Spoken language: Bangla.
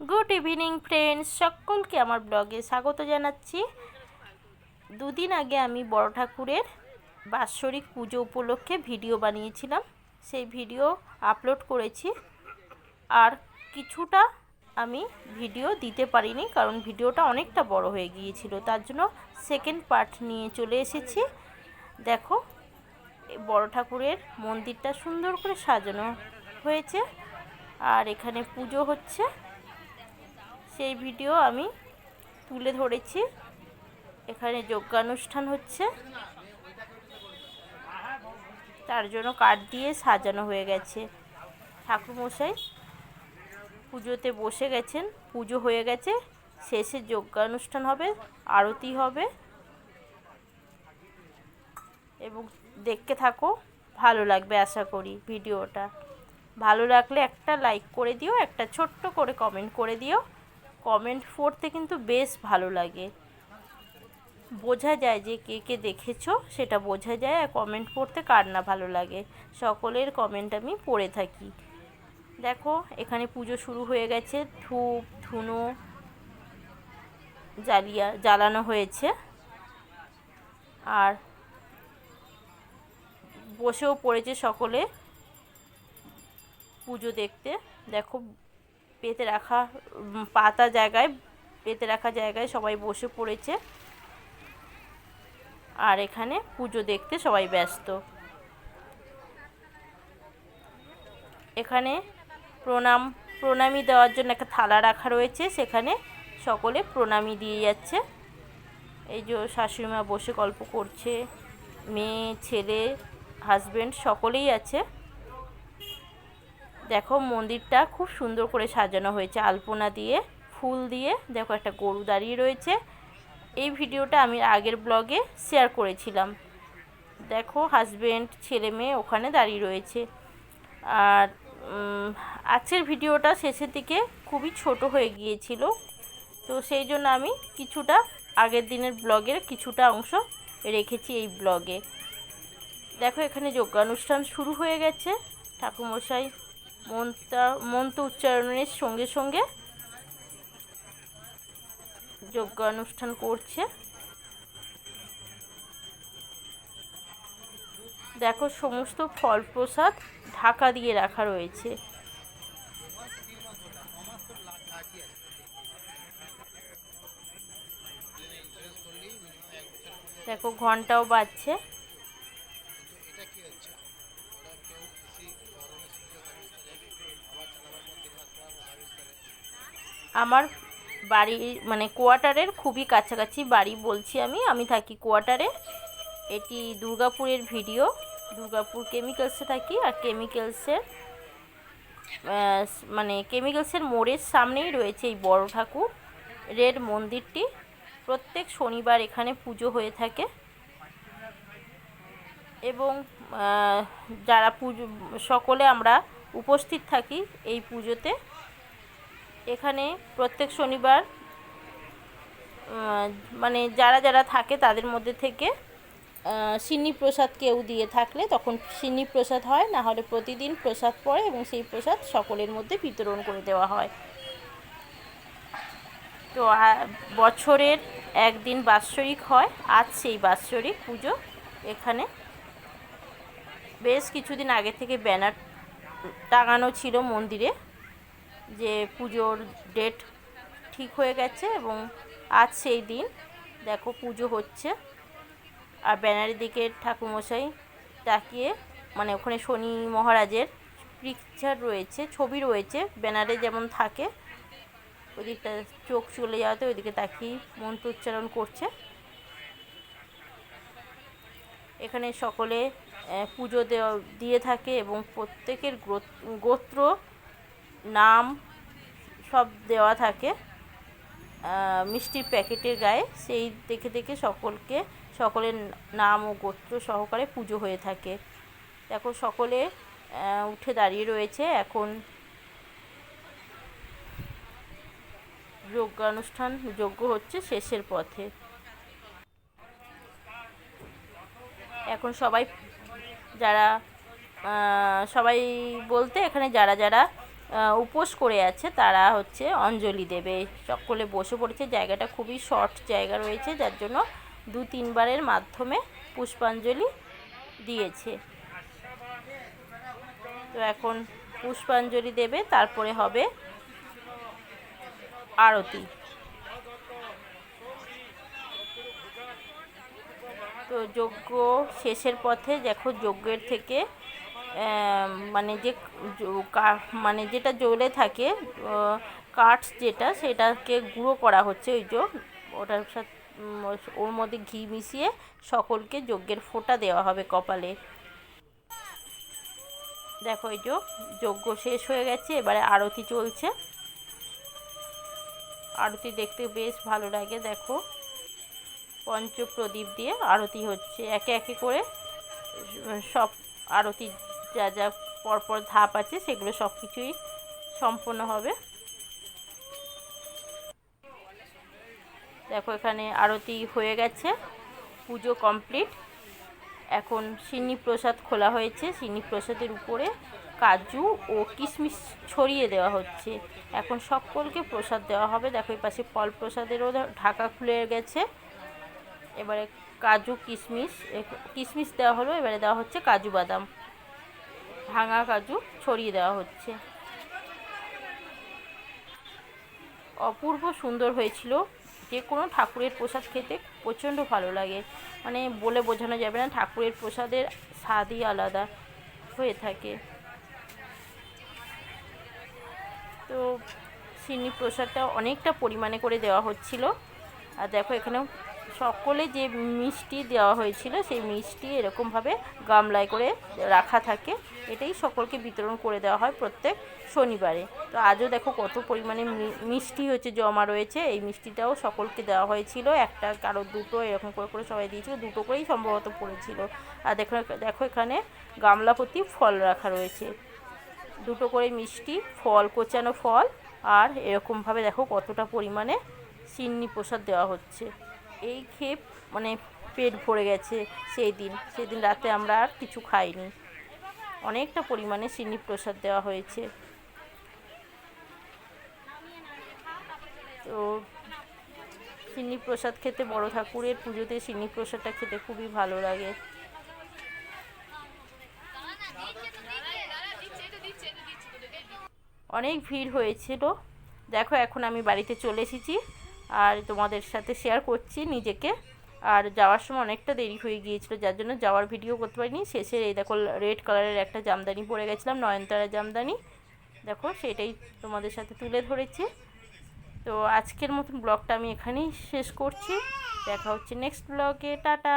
গুড ইভিনিং ফ্রেন্ডস সকলকে আমার ব্লগে স্বাগত জানাচ্ছি। দুদিন আগে আমি বড় ঠাকুরের বাৎসরিক পুজো উপলক্ষে ভিডিও বানিয়েছিলাম। সেই ভিডিও আপলোড করেছি। আর কিছুটা আমি ভিডিও দিতে পারিনি, কারণ ভিডিওটা অনেকটা বড় হয়ে গিয়েছিল। তার জন্য সেকেন্ড পার্ট নিয়ে চলে এসেছি। দেখো বড় ঠাকুরের মন্দিরটা সুন্দর করে সাজানো হয়েছে। আর এখানে পুজো হচ্ছে। সেই ভিডিও আমি তুলে ধরেছি। এখানে যজ্ঞানুষ্ঠান হচ্ছে। তার জন্য কাঠ দিয়ে সাজানো হয়ে গেছে। ঠাকুরমশাই পুজোতে বসে গেছেন। পুজো হয়ে গেছে। শেষে যজ্ঞানুষ্ঠান হবে, আরতি হবে। এবং দেখতে থাকো, ভালো লাগবে আশা করি ভিডিওটা। ভালো লাগলে একটা লাইক করে দিও, একটা ছোট্ট করে কমেন্ট করে দিও। কমেন্ট পড়তে কিন্তু বেশ ভালো লাগে। বোঝা যায় যে কে কে দেখেছ, সেটা বোঝা যায় আর কমেন্ট পড়তে কার না ভালো লাগে। সকলের কমেন্ট আমি পড়ে থাকি। দেখো, এখানে পুজো শুরু হয়ে গেছে। ধূপ, ধুনো জ্বালিয়া, জ্বালানো হয়েছে। আর বসেও পড়েছে সকলে পুজো দেখতে। দেখো পেতে রাখা পাতা জায়গায়, পেতে রাখা জায়গায় সবাই বসে পড়েছে। আর এখানে পুজো দেখতে সবাই ব্যস্ত। এখানে প্রণাম, প্রণামী দেওয়ার জন্য একটা থালা রাখা রয়েছে। সেখানে সকলে প্রণামী দিয়ে যাচ্ছে। এই যে শাশুড়িমা বসে গল্প করছে, মেয়ে, ছেলে হাজবেন্ড সকলেই আছে। মন্দিরটা খুব সুন্দর করে সাজানো হয়েছে। আলপনা দিয়ে, ফুল দিয়ে। দেখো একটা গরু দাঁড়িয়ে রয়েছে। এই ভিডিওটা আমি আগের ব্লগে শেয়ার করেছিলাম। দেখো হাজব্যান্ড ছেলে মেয়ে ওখানে দাঁড়িয়ে রয়েছে। আর আজকের ভিডিওটা শেষের দিকে খুবই ছোট হয়ে গিয়েছিল। তো সেই জন্য আমি কিছুটা আগের দিনের ব্লগের কিছুটা অংশ রেখেছি এই ব্লগে। দেখো এখানে যোগ্যানুষ্ঠান শুরু হয়ে গেছে। ঠাকুরমশাই মন্ত্র মন্ত্র উচ্চারণের সঙ্গে সঙ্গে যজ্ঞ অনুষ্ঠান করছে। দেখো, সমস্ত ফল প্রসাদ ঢাকা দিয়ে রাখা রয়েছে। দেখো, ঘন্টাও বাজছে। আমার বাড়ি মানে কোয়ার্টারের খুবই কাছাকাছি বাড়ি বলছি আমি আমি থাকি কোয়ার্টারে। এটি দুর্গাপুরের ভিডিও। দুর্গাপুর কেমিক্যালসে থাকি আর কেমিক্যালসের মানে কেমিক্যালসের মোড়ের সামনেই রয়েছে এই বড় ঠাকুর রেড মন্দিরটি। প্রত্যেক শনিবার এখানে পুজো হয়ে থাকে। এবং যারা পুজো, সকলে আমরা উপস্থিত থাকি এই পুজোতে। এখানে প্রত্যেক শনিবার মানে যারা যারা থাকে তাদের মধ্যে থেকে সিন্নি প্রসাদ কেউ দিয়ে থাকলে তখন সিন্নি প্রসাদ হয়, না হলে প্রতিদিন প্রসাদ পড়ে এবং সেই প্রসাদ সকলের মধ্যে বিতরণ করে দেওয়া হয়। তো বছরের একদিন বাৎসরিক হয়, আজ সেই বাৎসরিক পুজো এখানে। বেশ কিছুদিন আগে থেকে ব্যানার টাঙানো ছিল মন্দিরে। যে পুজোর ডেট ঠিক হয়ে গেছে এবং আজ সেই দিন দেখো পুজো হচ্ছে। আর ব্যানারের দিকে ঠাকুরমশাই তাকিয়ে মানে ওখানে শনি মহারাজের পিকচার রয়েছে, ছবি রয়েছে, ব্যানারে যেমন থাকে, ওদিকটা চোখ চলে যাওয়াতে ওইদিকে তাকিয়ে মন্ত্র উচ্চারণ করছে। এখানে সকলে পুজো দেওয়া, দিয়ে থাকে এবং প্রত্যেকের গোত্র নাম সব দেওয়া থাকে। মিষ্টির প্যাকেটের গায়ে। সেই দেখে দেখে সকলকে, সকলের নাম ও গোত্র সহকারে পুজো হয়ে থাকে। দেখো, সকলে উঠে দাঁড়িয়ে রয়েছে। এখন যজ্ঞানুষ্ঠান, যজ্ঞ হচ্ছে শেষের পথে। এখন সবাই যারা সবাই বলতে এখানে যারা যারা উপোস করে আছে। তারা হচ্ছে অঞ্জলি দেবে। সকলে বসে পড়েছে। জায়গাটা খুবই শর্ট জায়গা রয়েছে, যার জন্য দু তিনবারের মাধ্যমে পুষ্পাঞ্জলি দিয়েছে। তো এখন পুষ্পাঞ্জলি দেবে, তারপরে হবে আরতি। তো যজ্ঞ শেষের পথে, দেখো যজ্ঞের থেকে মানে যে মানে যেটা জ্বলে থাকে কাঠ যেটা, সেটাকে গুঁড়ো করা হচ্ছে ওই যোগ ওটার সাথে ওর মধ্যে ঘি মিশিয়ে সকলকে যজ্ঞের ফোঁটা দেওয়া হবে কপালে। দেখো এই যে যজ্ঞ শেষ হয়ে গেছে, এবারে আরতি চলছে। আরতি দেখতে বেশ ভালো লাগে, দেখো। পঞ্চপ্রদীপ দিয়ে আরতি হচ্ছে, একে একে করে, সব আরতি যা যা পরপর ধাপ আছে সেগুলো সব কিছুই সম্পন্ন হবে। দেখো এখানে আরতি হয়ে গেছে, পুজো কমপ্লিট। এখন সিন্নি প্রসাদ খোলা হয়েছে। সিন্নি প্রসাদের উপরে কাজু ও কিশমিশ ছড়িয়ে দেওয়া হচ্ছে। এখন সকলকে প্রসাদ দেওয়া হবে। দেখো এই পাশে ফল প্রসাদেরও ঢাকা খুলে গেছে। এবারে কাজু, কিশমিশ কিশমিশ দেওয়া হলো। এবারে দেওয়া হচ্ছে কাজু বাদাম। ভাঙা কাজু ছড়িয়ে দেওয়া হচ্ছে। অপূর্ব সুন্দর হয়েছিল। যে কোনো ঠাকুরের প্রসাদ খেতে প্রচণ্ড ভালো লাগে। মানে বলে বোঝানো যাবে না, ঠাকুরের প্রসাদের স্বাদই আলাদা হয়ে থাকে। তো সিন্নি প্রসাদটা অনেকটা পরিমাণে করে দেওয়া হচ্ছিল। আর দেখো এখানে সকলে যে মিষ্টি দেওয়া হয়েছিল, সেই মিষ্টি এরকমভাবে গামলায় করে রাখা থাকে। এটাই সকলকে বিতরণ করে দেওয়া হয় প্রত্যেক শনিবারে। তো আজও দেখো কত পরিমাণে মিষ্টি হচ্ছে জমা রয়েছে। এই মিষ্টিটাও সকলকে দেওয়া হয়েছিল। একটা কারও দুটো এরকম করে করে সবাই দিয়েছিল, দুটো করেই সম্ভবত পড়েছিল। আর দেখো দেখো এখানে গামলা প্রতি ফল রাখা রয়েছে। দুটো করে মিষ্টি, ফল, কোচানো ফল, আর এরকমভাবে দেখো কতটা পরিমাণে সিন্নি প্রসাদ দেওয়া হচ্ছে। এই খেয়ে মানে পেট ভরে গেছে সেই দিন। সেই দিন রাতে আমরা আর কিছু খাইনি। অনেকটা পরিমাণে সিন্নি প্রসাদ দেওয়া হয়েছে। তো সিন্নি প্রসাদ খেতে বড় ঠাকুরের পুজোতে সিন্নি প্রসাদটা খেতে খুবই ভালো লাগে। অনেক ভিড় হয়েছিল। দেখো, এখন আমি বাড়িতে চলে এসেছি। আর তোমাদের সাথে শেয়ার করছি নিজেকে। আর যাওয়ার সময় অনেকটা দেরি হয়ে গিয়েছিল, যার জন্য যাওয়ার ভিডিও করতে পারিনি। শেষে এই দেখো রেড কালারের একটা জামদানি পরে গেছিলাম, নয়নতারা জামদানি। দেখো সেটাই তোমাদের সাথে তুলে ধরেছি। তো আজকের মতন ব্লগটা আমি এখানেই শেষ করছি। দেখা হচ্ছে নেক্সট ব্লগে টাটা!